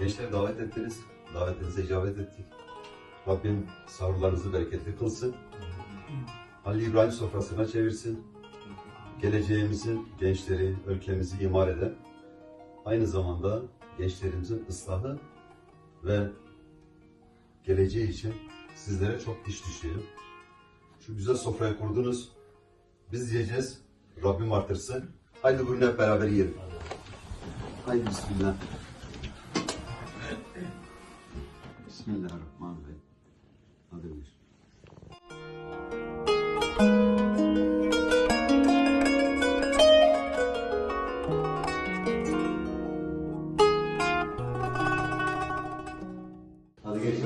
ettiniz. Davetinize icabet ettik. Rabbim sahurlarınızı bereketli kılsın. Halil İbrahim sofrasına çevirsin. Geleceğimizin gençleri, ülkemizi imar eden, aynı zamanda gençlerimizin ıslahı ve geleceği için sizlere çok iş düşüyor. Şu güzel sofrayı kurdunuz. Biz yiyeceğiz. Rabbim artırsın. Haydi buyurun hep beraber yiyelim. Haydi bismillah. Bismillahirrahmanirrahim. Hadi buyur. Hadi geç